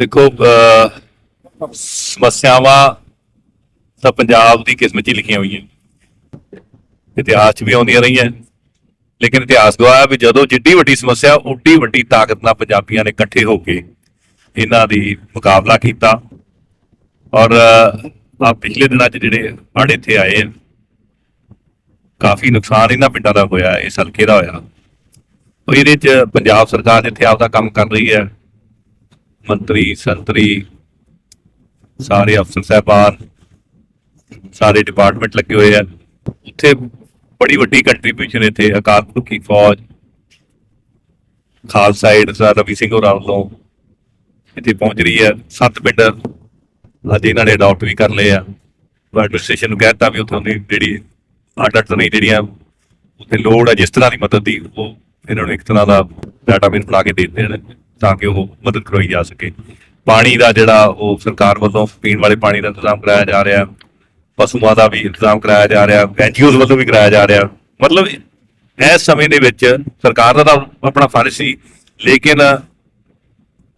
ਦੇਖੋ ਸਮੱਸਿਆਵਾਂ ਤਾਂ ਪੰਜਾਬ ਦੀ ਕਿਸਮਤ 'ਚ ਹੀ ਲਿਖੀਆਂ ਹੋਈਆਂ। ਇਤਿਹਾਸ 'ਚ ਵੀ ਆਉਂਦੀਆਂ ਰਹੀਆਂ। ਲੇਕਿਨ ਇਤਿਹਾਸ ਗਵਾਹ ਵੀ ਜਦੋਂ ਜਿੱਡੀ ਵੱਡੀ ਸਮੱਸਿਆ, ਉੱਡੀ ਵੱਡੀ ਤਾਕਤ ਨਾਲ ਪੰਜਾਬੀਆਂ ਨੇ ਇਕੱਠੇ ਹੋ ਕੇ ਇਹਨਾਂ ਦੀ ਮੁਕਾਬਲਾ ਕੀਤਾ। ਔਰ ਆ ਪਿਛਲੇ ਦਿਨਾਂ 'ਚ ਜਿਹੜੇ ਹੜ੍ਹ ਇੱਥੇ ਆਏ ਕਾਫੀ ਨੁਕਸਾਨ ਇਹਨਾਂ ਪਿੰਡਾਂ ਦਾ ਹੋਇਆ ਇਸ ਹਲਕੇ ਦਾ ਹੋਇਆ। ਉਹ ਇਹਦੇ 'ਚ ਪੰਜਾਬ ਸਰਕਾਰ ਜਿੱਥੇ ਆਪਦਾ ਕੰਮ ਕਰ ਰਹੀ ਹੈ। ਮੰਤਰੀ, ਸੰਤਰੀ, ਸਾਰੇ ਅਫਸਰ ਸਾਹਿਬਾਨ, ਸਾਰੇ ਡਿਪਾਰਟਮੈਂਟ ਲੱਗੇ ਹੋਏ ਆ। ਉੱਥੇ ਬੜੀ ਵੱਡੀ ਕੰਟਰੀਬਿਊਸ਼ਨ ਇੱਥੇ ਅਕਾਲ ਪੁਰਖ ਦੀ ਫੌਜ, ਖਾਲਸਾ ਏਡ ਸਰ ਰਵੀ ਸਿੰਘ ਹੋਰਾਂ ਵੱਲੋਂ ਇੱਥੇ ਪਹੁੰਚ ਰਹੀ ਹੈ। ਸੱਤ ਪਿੰਡ ਅੱਜ ਇਹਨਾਂ ਨੇ ਅਡਾਪਟ ਵੀ ਕਰ ਲਏ ਆ। ਐਡਮਿਨਿਸਟ੍ਰੇਸ਼ਨ ਨੂੰ ਕਹਿਤਾ ਵੀ ਉੱਥੋਂ ਦੀ ਜਿਹੜੀ ਅੱਡ ਅੱਡ ਨਹੀਂ ਜਿਹੜੀਆਂ ਉੱਥੇ ਲੋੜ ਹੈ ਜਿਸ ਤਰ੍ਹਾਂ ਦੀ ਮਦਦ ਦੀ, ਉਹ ਇਹਨਾਂ ਨੂੰ ਇੱਕ ਤਰ੍ਹਾਂ ਦਾ ਡਾਟਾਬੇਸ ਬਣਾ ਕੇ ਦੇ ਦਿੱਤੇ ਨੇ। ਤਾਂ ਕਿ ਉਹ ਮਦਦ ਕਰਵਾਈ ਜਾ ਸਕੇ। ਪਾਣੀ ਦਾ ਜਿਹੜਾ ਉਹ ਸਰਕਾਰ ਵੱਲੋਂ ਪੀਣ ਵਾਲੇ ਪਾਣੀ ਦਾ ਇੰਤਜ਼ਾਮ ਕਰਾਇਆ ਜਾ ਰਿਹਾ। ਪਸ਼ੂਆਂ ਦਾ ਵੀ ਇੰਤਜ਼ਾਮ ਕਰਾਇਆ ਜਾ ਰਿਹਾ। ਐਨਜੀਓਜ਼ ਵੱਲੋਂ ਵੀ ਕਰਾਇਆ ਜਾ ਰਿਹਾ। ਮਤਲਬ ਇਸ ਸਮੇਂ ਦੇ ਵਿੱਚ ਸਰਕਾਰ ਦਾ ਤਾਂ ਆਪਣਾ ਫਰਜ਼ ਸੀ, ਲੇਕਿਨ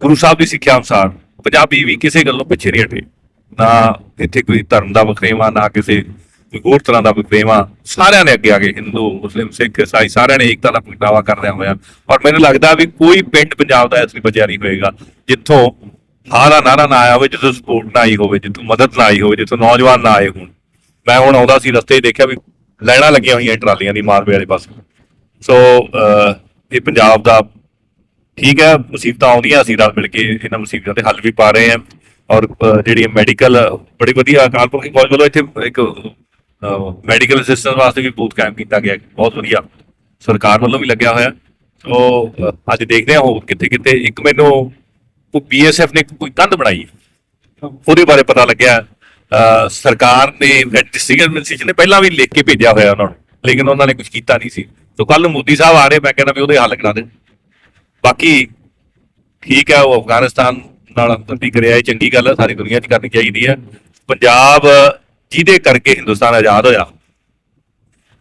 ਗੁਰੂ ਸਾਹਿਬ ਦੀ ਸਿੱਖਿਆ ਅਨੁਸਾਰ ਪੰਜਾਬੀ ਵੀ ਕਿਸੇ ਗੱਲੋਂ ਪਿੱਛੇ ਨਹੀਂ ਹਟੇ। ਨਾ ਇੱਥੇ ਕੋਈ ਧਰਮ ਦਾ ਵਖਰੇਵਾ, ਨਾ ਕਿਸੇ ਹੋਰ ਤਰ੍ਹਾਂ ਦਾ ਵਖਰੇਵਾ ਸਾਰਿਆਂ ਨੇ ਅੱਗੇ ਆ ਕੇ ਹਿੰਦੂ, ਮੁਸਲਿਮ, ਸਿੱਖ ਈਸਾਈ ਸਾਰਿਆਂ ਨੇ ਏਕਤਾ ਦਾ ਪ੍ਰਗਟਾਵਾ ਕਰਦਿਆਂ ਹੋਇਆ। ਔਰ ਮੈਨੂੰ ਲੱਗਦਾ ਵੀ ਕੋਈ ਪਿੰਡ ਪੰਜਾਬ ਦਾ ਇਸ ਬਚਿਆ ਨਹੀਂ ਹੋਏਗਾ, ਜਿੱਥੋਂ ਹਾਰਾ ਨਾਰਾ ਨਾ ਆਇਆ ਹੋਵੇ, ਜਿੱਥੋਂ ਸਪੋਰਟ ਨਾ ਆਈ ਹੋਵੇ, ਜਿੱਥੋਂ ਮਦਦ ਨਾ ਆਈ ਹੋਵੇ, ਜਿੱਥੋਂ ਨੌਜਵਾਨ ਨਾ ਆਏ ਹੋਣ। ਮੈਂ ਹੁਣ ਆਉਂਦਾ ਸੀ ਰਸਤੇ ਦੇਖਿਆ ਵੀ ਲੈਣਾ ਲੱਗੀਆਂ ਹੋਈਆਂ ਟਰਾਲੀਆਂ ਦੀ ਮਾਲਵੇ ਵਾਲੇ ਪਾਸੇ। ਸੋ ਇਹ ਪੰਜਾਬ ਦਾ ਠੀਕ ਹੈ, ਮੁਸੀਬਤਾਂ ਆਉਂਦੀਆਂ, ਅਸੀਂ ਰਲ ਮਿਲ ਕੇ ਇਹਨਾਂ ਮੁਸੀਬਤਾਂ ਤੇ ਹੱਲ ਵੀ ਪਾ ਰਹੇ ਹਾਂ। ਔਰ ਜਿਹੜੀ ਮੈਡੀਕਲ ਬੜੀ ਵਧੀਆ ਅਕਾਲ ਪੁਰਖ ਦੀ ਫੌਜ ਵੱਲੋਂ ਇੱਥੇ ਇੱਕ ਮੈਡੀਕਲ ਅਸਿਸਟੈਂਟ ਵਾਸਤੇ ਵੀ ਬੂਥ ਕਾਇਮ ਕੀਤਾ ਗਿਆ, ਬਹੁਤ ਵਧੀਆ। ਸਰਕਾਰ ਵੱਲੋਂ ਵੀ ਲੱਗਿਆ ਹੋਇਆ। ਸੋ ਅੱਜ ਦੇਖਦੇ ਹਾਂ ਹੋਰ ਕਿੱਥੇ ਕਿੱਥੇ। ਇੱਕ ਮੈਨੂੰ ਉਹ ਬੀਐਸਐਫ ਨੇ ਕੋਈ ਕੰਧ ਬਣਾਈ। ਉਹਦੇ ਬਾਰੇ ਪਤਾ ਲੱਗਿਆ। ਸਰਕਾਰ ਨੇ ਡਿਸਟ੍ਰਿਕਟ ਐਡਮਿਨਿਸਟ੍ਰੇਸ਼ਨ ਨੇ ਪਹਿਲਾਂ ਵੀ ਲਿਖ ਕੇ ਭੇਜਿਆ ਹੋਇਆ ਉਹਨਾਂ ਨੂੰ। ਲੇਕਿਨ ਉਹਨਾਂ ਨੇ ਕੁਝ ਕੀਤਾ ਨਹੀਂ ਸੀ। ਸੋ ਕੱਲ ਮੋਦੀ ਸਾਹਿਬ ਆ ਰਹੇ, ਮੈਂ ਕਹਿੰਦਾ ਵੀ ਉਹਦੇ ਹੱਲ ਕਰਾ ਦੇ। ਬਾਕੀ ਠੀਕ ਹੈ, ਉਹ ਅਫਗਾਨਿਸਤਾਨ ਨਾਲ ਹਮਦਰਦੀ ਕਰਿਆ, ਇਹ ਚੰਗੀ ਗੱਲ ਹੈ, ਸਾਰੀ ਦੁਨੀਆ 'ਚ ਕਰਨੀ ਚਾਹੀਦੀ ਹੈ। ਪੰਜਾਬ ਜਿਹਦੇ ਕਰਕੇ ਹਿੰਦੁਸਤਾਨ ਆਜ਼ਾਦ ਹੋਇਆ,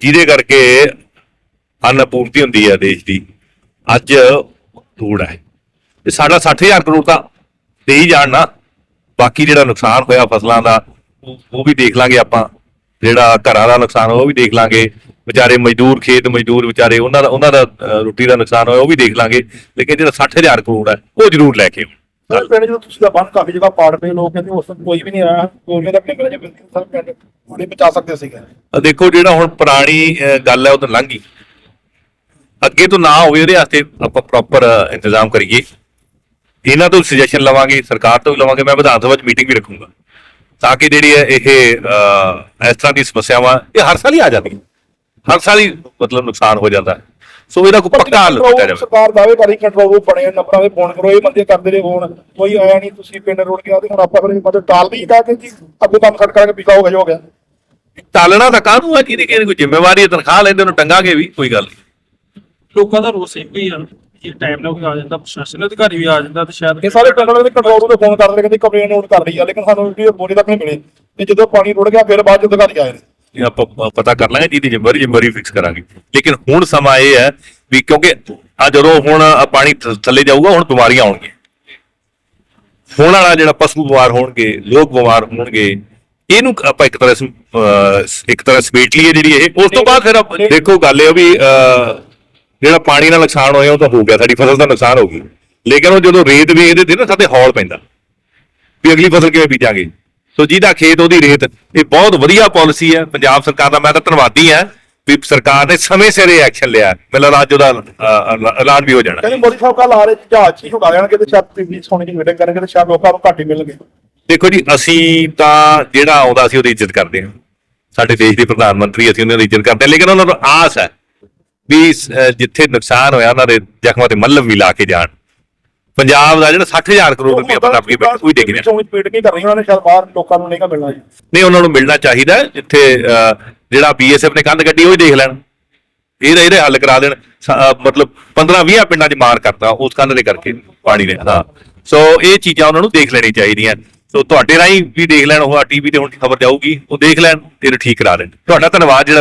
ਜਿਹਦੇ ਕਰਕੇ ਅਨਪੂਰਤੀ ਹੁੰਦੀ ਹੈ ਦੇਸ਼ ਦੀ, ਅੱਜ ਲੋੜ ਹੈ। ਤੇ ਸਾਡਾ 60000 ਕਰੋੜ ਤਾਂ ਦੇ ਹੀ ਜਾਣ ਨਾ, ਬਾਕੀ ਜਿਹੜਾ ਨੁਕਸਾਨ ਹੋਇਆ ਫਸਲਾਂ ਦਾ, ਉਹ ਵੀ ਦੇਖ ਲਾਂਗੇ ਆਪਾਂ। ਜਿਹੜਾ ਘਰਾਂ ਦਾ ਨੁਕਸਾਨ ਹੋਇਆ, ਉਹ ਵੀ ਦੇਖ ਲਾਂਗੇ। ਵਿਚਾਰੇ ਮਜ਼ਦੂਰ, ਖੇਤ ਮਜ਼ਦੂਰ ਵਿਚਾਰੇ, ਉਹਨਾਂ ਦਾ ਉਹਨਾਂ ਦਾ ਰੋਟੀ ਦਾ ਨੁਕਸਾਨ ਹੋਇਆ, ਉਹ ਵੀ ਦੇਖ ਲਾਂਗੇ। ਲੇਕਿਨ ਜਿਹੜਾ 60000 ਕਰੋੜ ਹੈ, ਉਹ ਜ਼ਰੂਰ ਲੈ ਕੇ ਆਓ ਸਰ, ਪਿੰਡ ਜਦੋਂ ਤੁਸੀਂ ਦਾ ਬੰਨ ਕਾਫੀ ਜਗ੍ਹਾ ਪਾੜ ਪਏ ਲੋਕ, ਕਹਿੰਦੇ ਉਸ ਵਕਤ ਕੋਈ ਵੀ ਨਹੀਂ ਆਇਆ, ਕੋਈ ਦਾ ਪਿੰਡ ਜੇ ਸਰ, ਪਿੰਡ ਉਹਨੇ ਬਚਾ ਸਕਦੇ ਸੀਗੇ। ਦੇਖੋ ਜਿਹੜਾ ਹੁਣ ਪੁਰਾਣੀ ਗੱਲ ਹੈ, ਉਹ ਤਾਂ ਲੰਘ ਗਈ। ਅੱਗੇ ਤੋਂ ਨਾ ਹੋਵੇ ਉਹਦੇ ਵਾਸਤੇ ਆਪਾਂ ਪ੍ਰੋਪਰ ਇੰਤਜ਼ਾਮ ਕਰੀਏ। ਇਹਨਾਂ ਤੋਂ ਸੁਜੈਸ਼ਨ ਲਵਾਂਗੇ, ਸਰਕਾਰ ਤੋਂ ਵੀ ਲਵਾਂਗੇ, ਮੈਂ ਵਿਧਾਨ ਸਭਾ 'ਚ ਮੀਟਿੰਗ ਵੀ ਰੱਖੂੰਗਾ। ਤਾਂ ਕਿ ਜਿਹੜੀ ਹੈ ਇਹ ਇਸ ਤਰ੍ਹਾਂ ਦੀ ਸਮੱਸਿਆਵਾਂ, ਇਹ ਹਰ ਸਾਲ ਹੀ ਆ ਜਾਂਦੀਆਂ। ਹਰ ਸਾਲ ਹੀ ਮਤਲਬ ਨੁਕਸਾਨ ਹੋ ਜਾਂਦਾ। ਹੈ ਸੋ ਇਹਦਾ ਕੋਈ ਪੱਕਾ ਹੱਲ ਕੀਤਾ ਜਾਵੇ। ਸਰਕਾਰ ਦਾਅਵੇ ਕਰੀ ਕੰਟਰੋਲ ਰੂਮ ਬਣੇ ਨੰਬਰਾਂ ਦੇ ਫੋਨ ਕਰੋ ਇਹ ਬੰਦੇ ਕਰਦੇ ਰਹੇ ਫੋਨ ਕੋਈ ਆਇਆ ਨਹੀਂ ਤੁਸੀਂ ਪਿੰਡ ਰੋਡ ਗਿਆ ਤੇ ਹੁਣ ਆਪਾਂ ਫਿਰ ਮਤਲਬ ਟਾਲ ਵੀ ਕਾ ਕਿ ਜੀ ਅੱਗੋਂ ਕੰਮ ਖੜ ਕਰਾਂਗੇ ਪਿਕਾ ਹੋ ਗਿਆ ਹੋ ਗਿਆ। ਟਾਲਣਾ ਤਾਂ ਕਾਹਨੂੰ ਹੈ ਜਿਹਦੀ ਕਿਸੇ ਦੀ ਕੋਈ ਜ਼ਿੰਮੇਵਾਰੀ ਹੈ ਤਨਖਾਹ ਲੈਂਦੇ ਉਹਨੂੰ ਟੰਗਾਂਗੇ ਵੀ ਕੋਈ ਗੱਲ ਨਹੀਂ। ਲੋਕਾਂ ਦਾ ਰੋਸ ਇੱਕ ਹੀ ਆ ਜੇ ਟਾਈਮ ਨਾਲ ਕੋਈ ਆ ਜਾਂਦਾ ਪ੍ਰਸ਼ਾਸਨ ਅਧਿਕਾਰੀ ਵੀ ਆ ਜਾਂਦਾ ਤੇ ਸ਼ਾਇਦ ਇਹ ਸਾਰੇ ਵਾਲੇ ਦੇ ਕੰਟਰੋਲ ਰੂਮ ਤੇ ਫੋਨ ਕਰਦੇ ਕਹਿੰਦੇ ਕੰਪਲੇਨ ਨੋਟ ਕਰ ਲਈ ਆ ਲੇਕਿਨ ਸਾਨੂੰ ਵੀ ਬੋਰੀ ਤੱਕ ਨਹੀਂ ਮਿਲੇ। ਤੇ ਜਦੋਂ ਪਾਣੀ ਰੁੜ ਗਿਆ ਫਿਰ ਬਾਅਦ ਚ ਅਧਿਕਾਰੀ ਆਏ ਨੇ। ਆਪਾਂ ਪਤਾ ਕਰ ਲਾਂਗੇ ਜਿਹਦੀ ਜ਼ਿੰਮੇਵਾਰੀ ਜ਼ਿੰਮੇਵਾਰੀ ਫਿਕਸ ਕਰਾਂਗੇ। ਲੇਕਿਨ ਹੁਣ ਸਮਾਂ ਇਹ ਹੈ ਵੀ ਕਿਉਂਕਿ ਆ ਜਦੋਂ ਹੁਣ ਪਾਣੀ ਥੱਲੇ ਜਾਊਗਾ ਹੁਣ ਬਿਮਾਰੀਆਂ ਆਉਣਗੀਆਂ। ਹੁਣ ਵਾਲਾ ਜਿਹੜਾ ਪਸ਼ੂ ਬਿਮਾਰ ਹੋਣਗੇ ਲੋਕ ਬਿਮਾਰ ਹੋਣਗੇ ਇਹਨੂੰ ਆਪਾਂ ਇੱਕ ਤਰ੍ਹਾਂ ਇੱਕ ਤਰ੍ਹਾਂ ਸਮੇਟ ਲਈਏ ਜਿਹੜੀ ਇਹ। ਉਸ ਤੋਂ ਬਾਅਦ ਫਿਰ ਦੇਖੋ ਗੱਲ ਇਹ ਵੀ ਜਿਹੜਾ ਪਾਣੀ ਨਾਲ ਨੁਕਸਾਨ ਹੋਇਆ ਉਹ ਤਾਂ ਹੋ ਗਿਆ ਸਾਡੀ ਫਸਲ ਦਾ ਨੁਕਸਾਨ ਹੋ ਗਈ ਲੇਕਿਨ ਉਹ ਜਦੋਂ ਰੇਤ ਵੇਖਦੇ ਤੇ ਨਾ ਸਾਡੇ ਹੌਲ ਪੈਂਦਾ। ਵੀ ਅਗਲੀ ਫਸਲ ਕਿਵੇਂ ਬੀਜਾਂਗੇ? ਸੋ ਜਿਹਦਾ ਖੇਤ ਉਹਦੀ ਰੇਤ ਇਹ ਬਹੁਤ ਵਧੀਆ ਪਾਲਿਸੀ ਹੈ। ਪੰਜਾਬ ਸਰਕਾਰ ਦਾ ਮੈਂ ਤਾਂ ਧੰਨਵਾਦੀ ਹਾਂ ਵੀ ਸਰਕਾਰ ਨੇ ਸਮੇਂ ਸਿਰ ਇਹ ਐਕਸ਼ਨ ਲਿਆ। ਮੈਨੂੰ ਰਾਜ ਉਹਦਾ ਐਲਾਨ ਵੀ ਹੋ ਜਾਣਾ। ਕਹਿੰਦੇ ਮੋਦੀ ਸਾਹਿਬ ਕੱਲ ਆ ਰਹੇ ਜਹਾਜ਼ ਚ ਹੀ ਉਡਾ ਜਾਣਗੇ ਤੇ ਸ਼ਾਇਦ ਪੀਪੀ ਸੋਨੇ ਦੀ ਮੀਟਿੰਗ ਕਰਨਗੇ ਤੇ ਸ਼ਾਇਦ ਲੋਕਾਂ ਨੂੰ ਘੱਟ ਹੀ ਮਿਲਣਗੇ। ਦੇਖੋ ਜੀ ਅਸੀਂ ਤਾਂ ਜਿਹੜਾ ਆਉਂਦਾ ਸੀ ਉਹਦੀ ਇੱਜ਼ਤ ਕਰਦੇ ਹਾਂ। ਸਾਡੇ ਦੇਸ਼ ਦੇ ਪ੍ਰਧਾਨ ਮੰਤਰੀ ਅਸੀਂ ਉਹਨਾਂ ਦੀ ਇੱਜ਼ਤ ਕਰਦੇ ਹਾਂ। ਲੇਕਿਨ ਉਹਨਾਂ ਨੂੰ ਆਸ ਹੈ ਵੀ ਜਿੱਥੇ ਨੁਕਸਾਨ ਹੋਇਆ ਉਹਨਾਂ ਦੇ ਜ਼ਖਮਾਂ ਤੇ ਮੱਲਮ ਵੀ ਲਾ ਕੇ ਜਾਣ। ਪੰਜਾਬ ਦਾ ਜਿਹੜਾ 60000 ਕਰੋੜ ਰੁਪਏ ਆਪਾਂ ਆਪਣੀ ਕੋਈ ਡਿੱਗ ਰਿਹਾ ਚੋਣ ਮੀਟਿੰਗ ਨਹੀਂ ਕਰ ਰਹੀ ਉਹਨਾਂ ਨੇ ਸ਼ਾਇਦ ਬਾਹਰ ਲੋਕਾਂ ਨੂੰ ਨਹੀਂ ਕਾ ਮਿਲਣਾ ਜੀ। ਨਹੀਂ ਉਹਨਾਂ ਨੂੰ ਮਿਲਣਾ ਚਾਹੀਦਾ ਜਿੱਥੇ ਜਿਹੜਾ ਬੀਐਸਐਫ ਨੇ ਕੰਧ ਕੱਢੀ ਉਹ ਹੀ ਦੇਖ ਲੈਣ। ਇਹਦਾ ਇਹਦੇ ਹੱਲ ਕਰਾ ਦੇਣ। ਮਤਲਬ 15 20 ਪਿੰਡਾਂ 'ਚ ਮਾਰ ਕਰਤਾ ਉਸ ਕੰਧ ਦੇ ਕਰਕੇ ਪਾਣੀ ਨੇ ਹਾਂ। ਸੋ ਇਹ ਚੀਜ਼ਾਂ ਉਹਨਾਂ ਨੂੰ ਦੇਖ ਲੈਣੀ ਚਾਹੀਦੀਆਂ। ਸੋ ਤੁਹਾਡੇ ਰਾਹੀਂ ਵੀ ਦੇਖ ਲੈਣ ਉਹ ਟੀਵੀ ਤੇ ਹੁਣ ਖਬਰ ਜਾਊਗੀ ਉਹ ਦੇਖ ਲੈਣ ਤੇ ਠੀਕ ਕਰਾ ਦੇਣ। ਤੁਹਾਡਾ ਧੰਨਵਾਦ ਜਿਹੜਾ